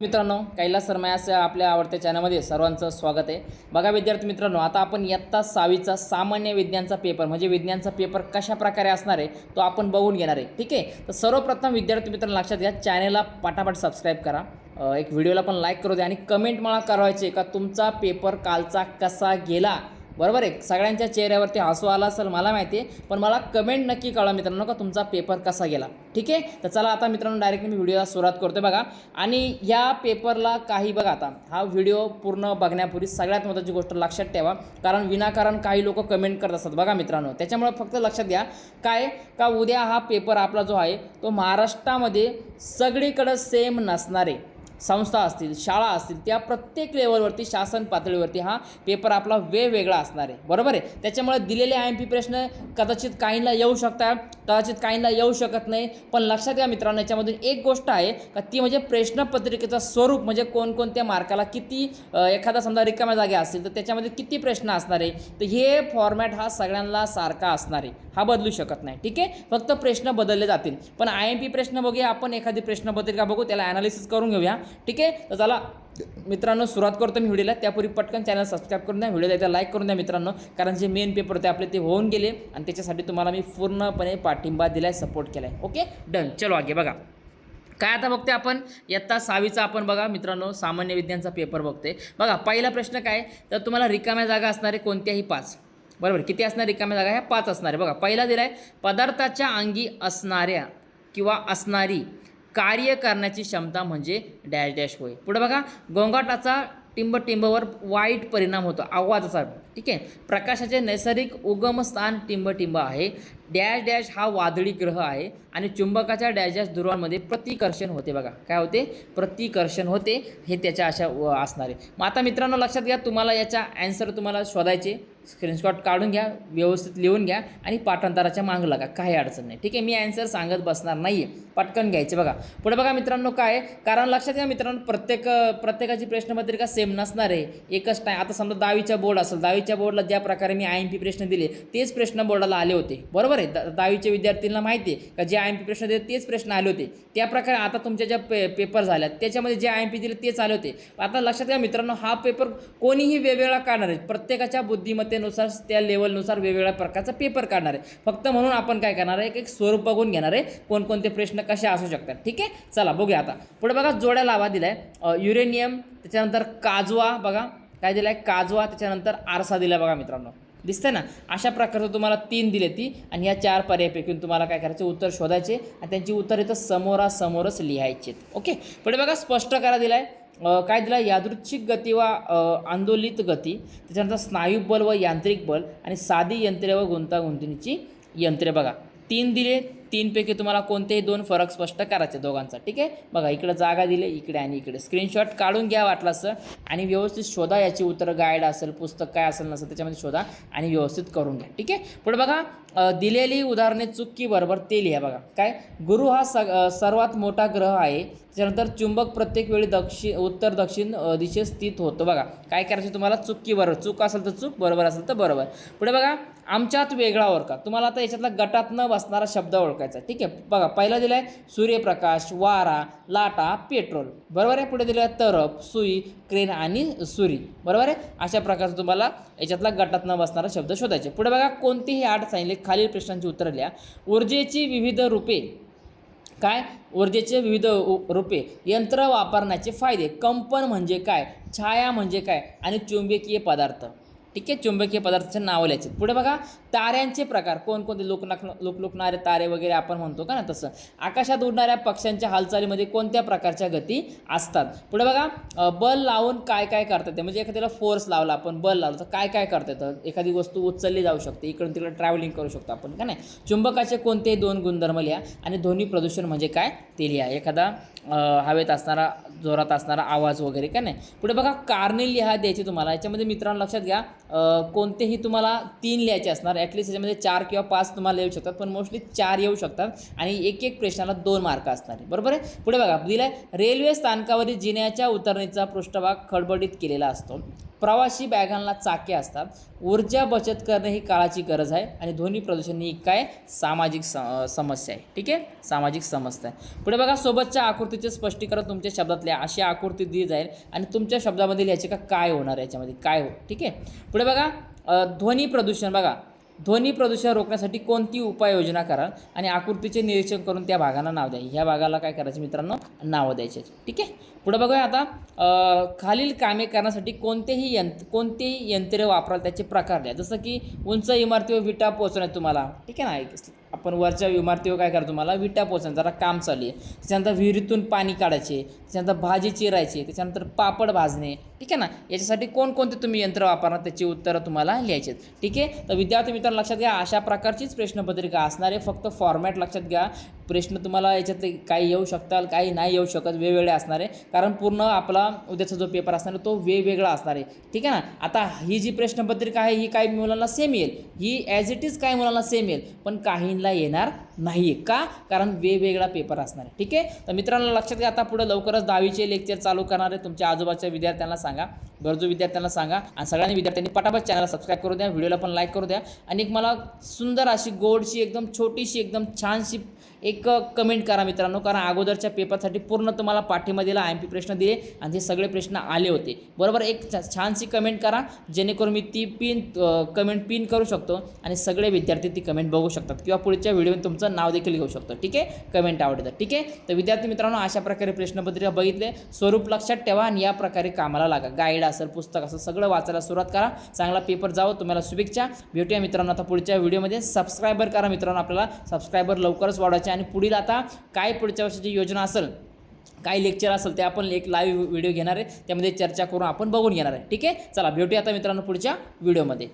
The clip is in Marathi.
मित्रांनो कैलास सरमयास आपल्या आवडत्या चॅनलमध्ये सर्वांचं स्वागत आहे. बघा विद्यार्थी मित्रांनो आता आपण इयत्ता सहावीचा सामान्य विज्ञानचा पेपर म्हणजे विज्ञानचा पेपर कशा प्रकारे असणार आहे तो आपण बघून घेणार आहे. ठीक आहे? तर सर्वप्रथम विद्यार्थी मित्रांनो लक्षात घ्या चॅनलला पाठापाठ सबस्क्राईब करा. एक व्हिडिओला पण लाईक करू द्या आणि कमेंट मला करायचे का तुमचा पेपर कालचा कसा गेला? बरोबर आहे. सगळ्यांच्या चेहऱ्यावरती हसू आला असेल मला माहिती आहे. पण मला कमेंट नक्की कळवा मित्रांनो का तुमचा पेपर कसा गेला. ठीक आहे? तर चला आता मित्रांनो डायरेक्ट मी व्हिडिओला सुरुवात करतो बघा. आणि या पेपरला काही बघा आता. हा व्हिडिओ पूर्ण बघण्यापूर्वी सगळ्यात महत्त्वाची गोष्ट लक्षात ठेवा. कारण विनाकारण काही लोक कमेंट करत असतात बघा मित्रांनो. त्याच्यामुळे फक्त लक्षात घ्या. काय? का उद्या हा पेपर आपला जो आहे तो महाराष्ट्रामध्ये सगळीकडं सेम नसणार आहे. संस्था असतील शाळा असतील त्या प्रत्येक लेवलवरती शासन पातळीवरती हा पेपर आपला वेगवेगळा असणार आहे. बरोबर आहे? त्याच्यामुळे दिलेले आय एम पी प्रश्न कदाचित काहींना येऊ शकतात कदाचित काहींना येऊ शकत नाही. पण लक्षात घ्या मित्रांनो याच्यामधून एक गोष्ट आहे का ती म्हणजे प्रश्नपत्रिकेचं स्वरूप म्हणजे कोणकोणत्या मार्काला किती एखादा समजा रिकाम्या जागा असतील तर त्याच्यामध्ये किती प्रश्न असणार आहे? तर हे फॉर्मॅट हा सगळ्यांना सारखा असणार आहे. हा बदलू शकत नाही. ठीक आहे? फक्त प्रश्न बदलले जातील. पण आय एम पी प्रश्न बघूया. आपण एखादी प्रश्नपत्रिका बघू त्याला ॲनालिसिस करून घेऊया. ठीक आहे? तर चला मित्रांनो सुरुवात करतो मी व्हिडिओला. त्यापूर्वी पटकन चॅनल सबस्क्राईब करून द्या व्हिडिओला एकदा लाईक करून द्या मित्रांनो. कारण जे मेन पेपर होते आपले ते होऊन गेले. आणि त्याच्यासाठी तुम्हाला मी पूर्णपणे पाठिंबा दिलाय सपोर्ट केला आहे ओके डन चलो आगे बघा. काय आता बघते आपण? इयत्ता सहावीचा आपण बघा मित्रांनो सामान्य विज्ञानचा पेपर बघते बघा पहिला प्रश्न काय? तर तुम्हाला रिकाम्या जागा असणारे कोणत्याही पाच. बरोबर? किती असणार रिकाम्या जागा? ह्या पाच असणार. आहे बघा पहिला दिलाय पदार्थाच्या अंगी असणाऱ्या किंवा असणारी कार्य करण्याची क्षमता म्हणजे डॅश डॅश होय. पुढे बघा गोंगाटाचा टिंब टिंबवर वाईट परिणाम होतो. आवाजाचा. ठीक आहे? प्रकाशाचे नैसर्गिक उगमस्थान टिंब टिंब आहे. डॅश डॅश हा वादळी ग्रह आहे आणि चुंबकाच्या डॅश डॅश ध्रुवांमध्ये प्रतिकर्षण होते बघा. काय होते? प्रतिकर्षण होते. हे त्याच्या अशा व- असणार. आहे मग आता मित्रांनो लक्षात घ्या तुम्हाला याचा ॲन्सर तुम्हाला शोधायचे. स्क्रीनशॉट काढून घ्या व्यवस्थित लिहून घ्या आणि पाठांतराच्या माग लागा. काही अडचण नाही. ठीक आहे? मी ॲन्सर सांगत बसणार नाही आहे पटकन घ्यायचे बघा. पुढे बघा मित्रांनो काय आहे? कारण लक्षात घ्या मित्रांनो प्रत्येक प्रत्येकाची प्रश्नपत्रिका सेम नसणार आहे. एकच टाय आता समजा दहावीच्या बोर्ड असेल. दहावीच्या बोर्डला ज्या प्रकारे मी आय एम पी प्रश्न दिले तेच प्रश्न बोर्डाला आले होते. बरोबर? आहे. द- दहावीच्या विद्यार्थ्यांना माहिती आहे का? जे आय एम पी प्रश्न दिले तेच प्रश्न आले होते. त्या प्रकारे आता तुमच्या ज्या पे पेपर झाल्यात त्याच्यामध्ये जे आय एम पी दिले तेच आले होते. आता लक्षात घ्या मित्रांनो हा पेपर कोणीही वेगवेगळा काढणार आहे. प्रत्येकाच्या बुद्धिमत्तेनुसार त्या लेवलनुसार वेगवेगळ्या प्रकारचा पेपर काढणार आहे. फक्त म्हणून आपण काय करणार आहे एक एक स्वरूप बघून घेणार आहे कोणकोणते प्रश्न कसे असू शकतात. ठीक आहे? चला बघूया आता. पुढे बघा जोड्या लावा दिलाय. आहे युरेनियम त्याच्यानंतर काजवा बघा. काय दिलाय? काजवा त्याच्यानंतर आरसा दिला बघा मित्रांनो. दिसतं ना? अशा प्रकारचं तुम्हाला तीन दिले ती आणि या चार पर्यायपैकी तुम्हाला काय करायचे? उत्तर शोधायचे आणि त्यांची उत्तर इथं समोरासमोरच लिहायचे ओके? पुढे बघा स्पष्ट करा दिलाय. आहे काय दिला यादृच्छिक गती वा आंदोलित गती त्याच्यानंतर स्नायू बल व यांत्रिक बल आणि साधी यंत्रे व गुंतागुंतीची यंत्रे बघा. तीन दिले तीनपैकी तुम्हाला कोणतेही दोन फरक स्पष्ट करायचे दोघांचा. ठीक आहे? बघा इकडे जागा दिले इकडे आणि इकडे. स्क्रीनशॉट काढून घ्या वाटलं असं आणि व्यवस्थित शोधा याची उत्तरं गाईड असेल पुस्तक काय असेल नसेल त्याच्यामध्ये शोधा आणि व्यवस्थित करून घ्या. ठीक आहे? पुढे बघा दिलेली उदाहरणे चुकी बरोबर ते लिहा बघा. काय? गुरु हा स सर्वात मोठा ग्रह आहे. त्याच्यानंतर चुंबक प्रत्येक वेळी दक्षिण उत्तर दक्षिण दिशेत स्थित होतो बघा. काय करायचं तुम्हाला? चुकी बरोबर. चूक असेल तर चूक बरोबर असेल तर बरोबर. पुढे बघा आमच्यात वेगळा ओळखा. तुम्हाला आता याच्यातला गटात न बसणारा शब्द ओळखायचा ठीक आहे? बघा पहिला दिलाय सूर्यप्रकाश वारा लाटा पेट्रोल. बरोबर आहे? पुढे दिलं तरप सुई क्रेन आणि सुरी. बरोबर आहे? अशा प्रकारचं तुम्हाला याच्यातला गटात न बसणारा शब्द शोधायचे. पुढे बघा कोणतीही आठ सांगितले खालील प्रश्नांची उत्तरं लिहा. ऊर्जेची विविध रूपे. काय? ऊर्जेचे विविध रूपे. यंत्र वापरण्याचे फायदे. कंपन म्हणजे काय? छाया म्हणजे काय? आणि चुंबकीय पदार्थ. ठीक आहे चुंबकीय पदार्थाचे नावं लिहायचे. पुढे बघा ताऱ्यांचे प्रकार. कोणकोणते लोकनाक लोकलोकणारे तारे वगैरे आपण म्हणतो का ना तसं. आकाशात उडणाऱ्या पक्ष्यांच्या हालचालीमध्ये कोणत्या प्रकारच्या गती असतात? पुढे बघा बल लावून काय काय करता येते? म्हणजे एखाद्याला फोर्स लावला आपण बल लावलं तर काय काय करता येतं? एखादी वस्तू उचलली जाऊ शकते इकडून तिकडे ट्रॅव्हलिंग करू शकतो आपण का नाही? चुंबकाचे कोणतेही दोन गुणधर्म लिहा आणि ध्वनी प्रदूषण म्हणजे काय ते लिहा. एखादा हवेत असणारा जोरात असणारा आवाज वगैरे का नाही? पुढे बघा कारणे लिहा द्यायची तुम्हाला. याच्यामध्ये मित्रांनो लक्षात घ्या कोणतेही तुम्हाला तीन लिहायचे असणार ॲटलिस्ट याच्यामध्ये चार किंवा पाच तुम्हाला येऊ शकतात पण मोस्टली चार येऊ शकतात आणि एक एक प्रश्नाला दोन मार्क असणार बरोबर आहे? पुढे बघा दिलाय रेल्वे स्थानकावरील जिन्याच्या उतरणीचा पृष्ठभाग खडबडीत केलेला असतो. प्रवासी बॅगांना चाके असतात. ऊर्जा बचत करणे ही काळाची गरज आहे आणि ध्वनी प्रदूषण ही काय? सामाजिक स समस्या आहे. ठीक आहे? सामाजिक समस्या आहे. पुढे बघा सोबतच्या आकृतीचे स्पष्टीकरण तुमच्या शब्दातल्या अशी आकृती दिली जाईल आणि तुमच्या शब्दामधील लिहायचे का काय होणार याच्यामध्ये? काय हो? ठीक आहे? पुढे बघा ध्वनी प्रदूषण बघा. ध्वनी प्रदूषण रोखण्यासाठी कोणती उपाययोजना कराल आणि आकृतीचे निरीक्षण करून त्या भागांना नाव द्या. ह्या भागाला काय करायचं मित्रांनो? नावं द्यायचे. ठीक आहे? पुढे बघूया आता खालील कामे करण्यासाठी कोणतेही यंत्र कोणतेही यंत्रे वापराल त्याचे प्रकार द्या. जसं की उंच इमारतीवर विटा पोचवण्यात तुम्हाला ठीक आहे ना? ऐक आपण वरच्या इमारतीवर काय करा तुम्हाला? विटा पोचायचं जरा काम चालू आहे. त्याच्यानंतर विहिरीतून पाणी काढायचे. त्याच्यानंतर भाजी चिरायची. त्याच्यानंतर पापड भाजणे. ठीक आहे ना? याच्यासाठी कोणकोणते तुम्ही यंत्र वापरणार? त्याची उत्तरं तुम्हाला लिहायची आहेत. ठीक आहे? तर विद्यार्थी मित्रांनो लक्षात घ्या अशा प्रकारचीच प्रश्नपत्रिका असणार आहे. फक्त फॉर्मॅट लक्षात घ्या. प्रश्न तुम्हाला याच्यात काही येऊ शकतात काही नाही येऊ शकत वेगवेगळे असणार आहे. कारण पूर्ण आपला उद्याचा जो पेपर असणार आहे तो वेगवेगळा असणार आहे. ठीक आहे ना? आता ही जी प्रश्नपत्रिका आहे ही काही मुलांना सेम येईल. ही ॲज इट इज काही मुलांना सेम येईल. पण काहींना येणार नाही का? कारण वेगवेगळा पेपर असणार आहे. ठीक आहे? तर मित्रांनो लक्षात घ्या. आता पुढे लवकरच दहावीचे लेक्चर चालू करणार आहे. तुमच्या आजोबाच्या विद्यार्थ्यांना सांगा. गरजू विद्यार्थ्यांना सांगा. आणि सगळ्यांनी विद्यार्थ्यांनी पटापट चॅनलला सबस्क्राईब करू द्या. व्हिडिओला पण लाईक करू द्या. आणि एक मला सुंदर अशी गोडशी एकदम छोटीशी एकदम छानशी एक एक कमेंट करा मित्रांनो कारण अगोदरच्या पेपरसाठी पूर्ण तुम्हाला पाठीमध्येला आय एम पी प्रश्न दिले आणि ते सगळे प्रश्न आले होते. बरोबर एक छ- छानशी कमेंट करा जेणेकरून मी ती पिन कमेंट पिन करू शकतो आणि सगळे विद्यार्थी ती कमेंट बघू शकतात किंवा पुढच्या व्हिडिओमध्ये तुमचं नाव देखील घेऊ शकतो. ठीक आहे? कमेंट आवडतं ठीक आहे? तर विद्यार्थी मित्रांनो अशा प्रकारे प्रश्नपत्रिका बघितले. स्वरूप लक्षात ठेवा आणि या प्रकारे कामाला लागा. गाईड असेल पुस्तक असेल सगळं वाचायला सुरुवात करा. चांगला पेपर जावं तुम्हाला शुभेच्छा. भेटूया मित्रांनो आता पुढच्या व्हिडिओमध्ये सबस्क्रायबर करा मित्रांनो आपल्याला. सबस्क्रायबर लवकरच वाढवायचे आणि पुढील आता काय पुढच्या वर्षाची योजना असेल काय लेक्चर असेल ते आपण एक लाईव्ह व्हिडिओ घेणार आहे. त्यामध्ये चर्चा करून आपण बघून घेणार आहे. ठीक आहे? चला भेटूया आता मित्रांनो पुढच्या व्हिडिओमध्ये